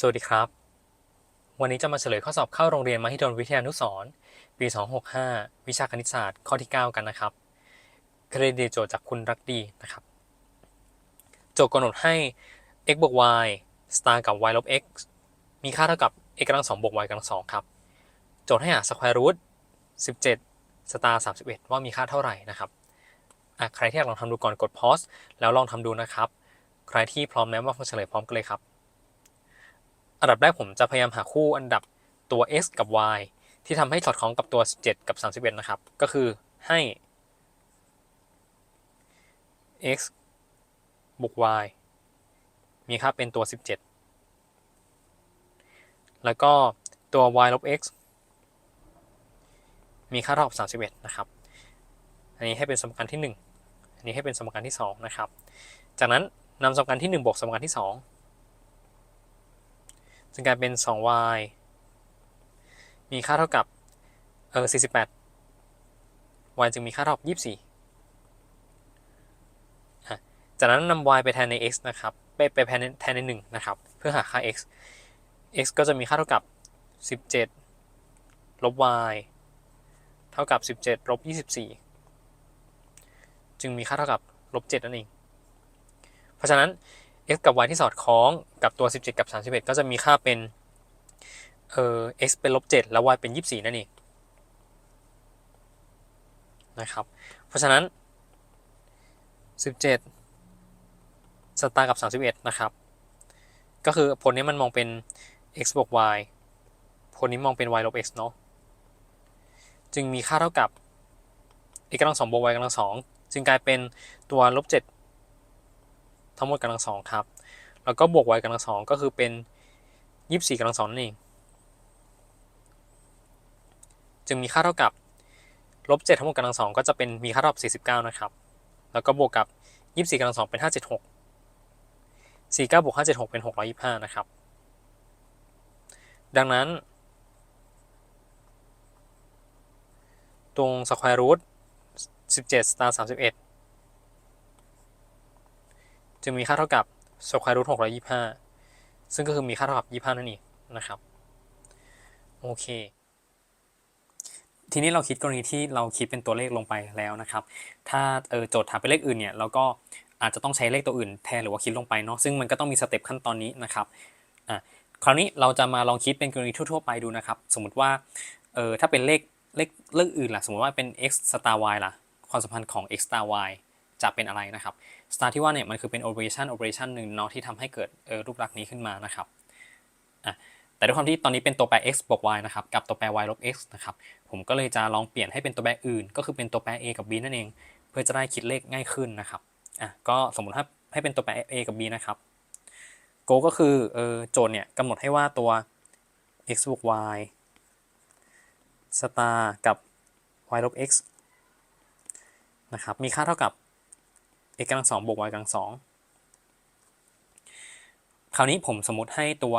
สวัสดีครับ วันนี้จะมาเฉลยข้อสอบเข้าโรงเรียนมหิดลวิทยานุสรปี 265 วิชาคณิตศาสตร์ข้อที่ 9 กันนะครับ เครดิตโจทย์จากคุณรักดีนะครับ โจทย์กำหนดให้ x บวก y star กับ y ลบ x มีค่าเท่ากับ x กำลัง2บวก y กำลัง2ครับ โจทย์ให้หา square root 17 star 31 ว่ามีค่าเท่าไหร่นะครับใครที่อยากลองทำดูก่อนกด pause แล้วลองทำดูนะครับ ใครที่พร้อมแล้วมาฟังเฉลยพร้อมกันเลยครับ อันดับแรกผมจะพยายามหาคู่อันดับตัว x กับ y ที่ทำให้สอดคล้องกับตัว 17 กับ 31 นะครับ ก็คือให้ x บวก y มีค่าเป็นตัว 17 แล้วก็ตัว y ลบ x มีค่าเท่ากับ31 นะครับ อันนี้ให้เป็นสมการที่ 1 อันนี้ให้เป็นสมการที่ 2 นะครับ จากนั้นนำสมการที่ 1 บวกสมการที่ 2 จึงกลายเป็น 2y มีค่าเท่ากับเออ48 y จึงมีค่าเท่ากับ24อะจากนั้นนำ y ไปแทนใน x นะครับไปไปแทนในแทนใน 1 นะครับ เพื่อหาค่า x x ก็จะมีค่าเท่ากับ 17 ลบ y เท่ากับ 17 ลบ 24 จึงมีค่าเท่ากับลบ 7 นั่นเอง เพราะฉะนั้น x กับ y ที่สอดคล้องกับตัว 17 กับ 31 ก็จะมีค่าเป็นเอ่อ x เป็นลบ7แล้ว y เป็น 24 นั่นเองนะครับ เพราะฉะนั้น 17 สตาร์กับ 31 นะครับ ก็คือผลนี้มันมองเป็น x บวก y ผลนี้มองเป็น y ลบ x เนาะจึงมีค่าเท่ากับ x กำลัง2บวก y กำลัง2จึงกลายเป็นตัวลบ7 ทั้งหมดกำลังสองครับ แล้วก็บวก y กำลังสองก็คือเป็นยี่สิบสี่กำลังสองนั่นเอง จึงมีค่าเท่ากับลบเจ็ดทั้งหมดกำลังสองก็จะเป็นมีค่าเท่ากับสี่สิบเก้านะครับ แล้วก็บวกกับยี่สิบสี่กำลังสองเป็นห้าเจ็ดหกสี่เก้าบวกห้าเจ็ดหกเป็นหกร้อยยี่สิบห้านะครับ ดังนั้น ตรง square root 17 star 31 จึงมีค่าเท่ากับ square root 625ซึ่งก็คือมีค่าเท่ากับ25นั่นเองนะครับ โอเค ทีนี้เราคิดกรณีที่เราคิดเป็นตัวเลขลงไปแล้วนะครับ ถ้าเออโจทย์ถามเป็นเลขอื่นเนี่ยเราก็อาจจะต้องใช้เลขตัวอื่นแทนหรือว่าคิดลงไปเนาะซึ่งมันก็ต้องมีสเต็ปขั้นตอนนี้นะครับอะคราวนี้เราจะมาลองคิดเป็นกรณีทั่วๆไปดูนะครับ สมมติว่าเออถ้าเป็นเลขเลขเลขอื่นล่ะ สมมติว่าเป็น x star y ล่ะ ความสัมพันธ์ของ x star y จะเป็นอะไรนะครับ star ที่ว่าเนี่ยมันคือเป็น operation operation หนึ่งเนาะที่ทำให้เกิดรูปลักษณ์นี้ขึ้นมานะครับอะแต่ด้วยความที่ตอนนี้เป็นตัวแปร x บวก y นะครับกับตัวแปร y ลบ x นะครับผมก็เลยจะลองเปลี่ยนให้เป็นตัวแปรอื่น ก็คือเป็นตัวแปร a กับ b นั่นเอง เพื่อจะได้คิดเลขง่ายขึ้นนะครับอะก็สมมติถ้าให้เป็นตัวแปร a กับ b นะครับ go ก็คือเออโจทย์เนี่ยกำหนดให้ว่าตัว x บวก y star กับ y ลบ x นะครับมีค่าเท่ากับ x กำลังสองบวก y กำลังสองคราวนี้ผมสมมติให้ตัว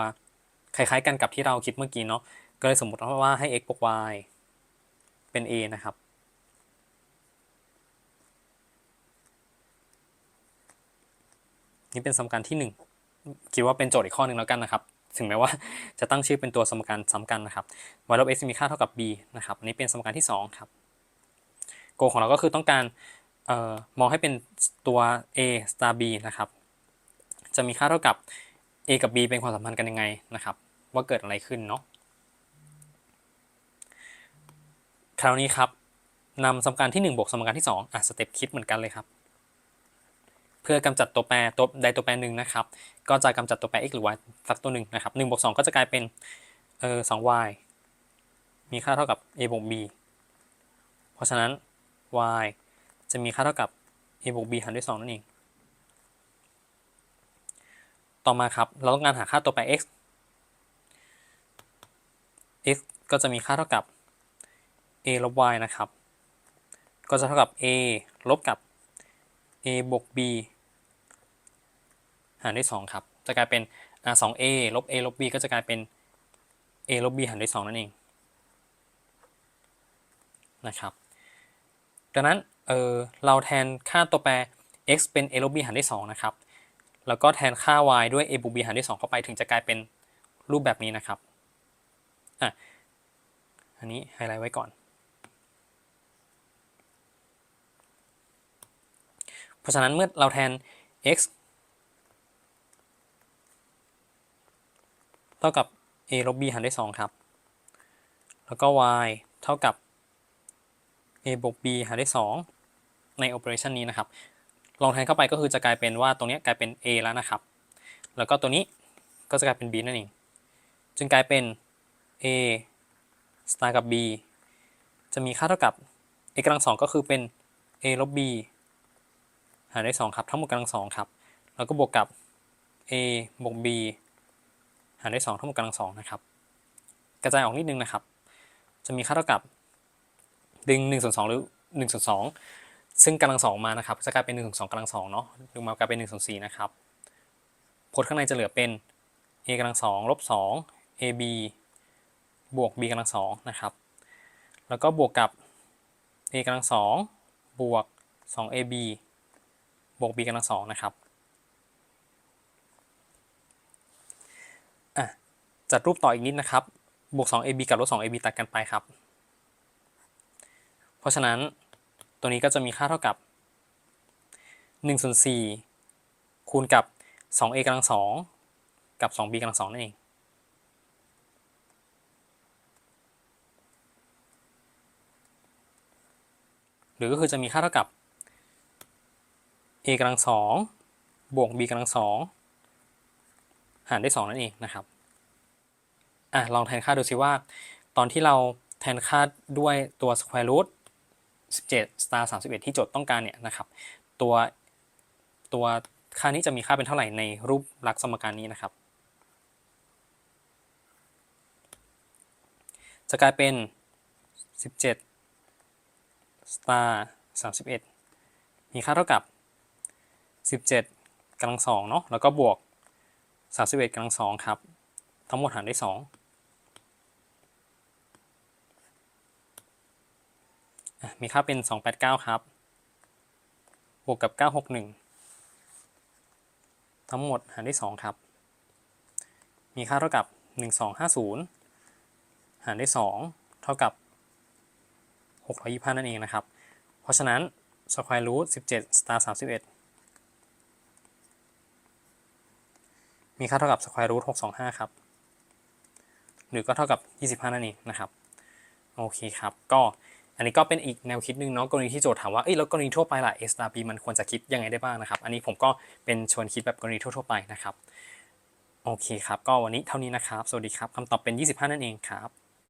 คล้ายๆกันกับที่เราคิดเมื่อกี้เนาะก็เลยสมมติว่าให้ x บวก y เป็น a นะครับนี่เป็นสมการที่ 1 คิดว่าเป็นโจทย์อีกข้อหนึ่งแล้วกันนะครับ ถึงแม้ว่าจะตั้งชื่อเป็นตัวสมการซ้ำกันนะครับ y ลบ x มีค่าเท่ากับ b นะครับอันนี้เป็นสมการที่ 2 ครับ โกของเราก็คือต้องการ เอ่อมองให้เป็นตัว a star b นะครับ จะมีค่าเท่ากับ a กับ b เป็นความสัมพันธ์กันยังไงนะครับ ว่าเกิดอะไรขึ้นเนาะคราวนี้ครับนำสมการที่1บวกสมการที่ 2อะสเต็ปคิดเหมือนกันเลยครับ เพื่อกำจัดตัวแปรตัวใดตัวแปรหนึ่งนะครับ ก็จะกำจัดตัวแปร x หรือ y สักตัวหนึ่งนะครับ1บวก2ก็จะกลายเป็นเออ 2y มีค่าเท่ากับ a บวก b เพราะฉะนั้น y จะมีค่าเท่ากับ a บวก b หารด้วย 2 นั่นเอง ต่อมาครับ เราต้องการหาค่าตัวแปร x x ก็จะมีค่าเท่ากับ a ลบ y นะครับ ก็จะเท่ากับ a ลบกับ a บวก b หารด้วย 2 ครับ จะกลายเป็น r 2 a ลบ a ลบ b ก็จะกลายเป็น a ลบ b หารด้วย 2 นั่นเอง นะครับ ดังนั้น เออเราแทนค่าตัวแปร x เป็น a ลบ b หารด้วย2นะครับ แล้วก็แทนค่า y ด้วย a บวก b หารด้วย2เข้าไปถึงจะกลายเป็นรูปแบบนี้นะครับ อะ อันนี้ไฮไลท์ไว้ก่อน เพราะฉะนั้นเมื่อเราแทน x เท่ากับ a ลบ b หารด้วย2ครับ แล้วก็ y เท่ากับ a บวก b หารด้วย2ใน operation นี้นะครับ ลองแทนเข้าไปก็คือจะกลายเป็นว่าตรงนี้กลายเป็น a แล้วนะครับ แล้วก็ตัวนี้ก็จะกลายเป็น b นั่นเอง จึงกลายเป็น a star กับ b จะมีค่าเท่ากับ a กำลังสองก็คือเป็น a ลบ b หารด้วย2ครับ ทั้งหมดกำลังสองครับ แล้วก็บวกกับ a บวก b หารด้วย2ทั้งหมดกำลังสองนะครับ กระจายออกนิดนึงนะครับ จะมีค่าเท่ากับ ดึง1ส่วน2หรือ1ส่วน2ซึ่งกำลังสองมานะครับจะกลายเป็น1ส่วน2กำลังสองเนาะดึงมากลายเป็น1ส่วน4นะครับผลข้างในจะเหลือเป็น a กำลังสองลบ2 ab บวก b กำลังสองนะครับแล้วก็บวกกับ a กำลังสองบวก 2ab บวก b กำลังสองนะครับจัดรูปต่ออีกนิดนะครับ บวก 2ab กับลบ 2ab ตัดกันไปครับ เพราะฉะนั้นตัวนี้ก็จะมีค่าเท่ากับ1ส่วน4คูณกับ 2a กำลังสองกับ 2b กำลังสองนั่นเอง หรือก็คือจะมีค่าเท่ากับ a กำลังสองบวก b กำลังสองหารด้วย 2 นั่นเองนะครับอะลองแทนค่าดูซิว่า ตอนที่เราแทนค่าด้วยตัว square root 17 star 31 ที่โจทย์ต้องการเนี่ยนะครับ ตัวตัวค่านี้จะมีค่าเป็นเท่าไหร่ในรูปลักษณ์สมการนี้นะครับ จะกลายเป็น 17 star 31 มีค่าเท่ากับ 17กำลังสองเนาะแล้วก็บวก 31กำลังสองครับ ทั้งหมดหารด้วย2อะ มีค่าเป็น 289 ครับ บวกกับ 961 ทั้งหมดหารด้วย 2 ครับ มีค่าเท่ากับ 1250 หารด้วย 2 เท่ากับ 625 นั่นเองนะครับ เพราะฉะนั้น square root 17 star 31 มีค่าเท่ากับ square root 625 ครับ หรือก็เท่ากับ 25 นั่นเองนะครับ โอเคครับ ก็ อันนี้ก็เป็นอีกแนวคิดหนึ่งเนาะกรณีที่โจทย์ถามว่าเอ้ยแล้วกรณีทั่วไปล่ะ S star B มันควรจะคิดยังไงได้บ้างนะครับ อันนี้ผมก็เป็นชวนคิดแบบกรณีทั่วๆไปนะครับ โอเคครับ ก็วันนี้เท่านี้นะครับ สวัสดีครับคำตอบเป็น 25 นั่นเองครับ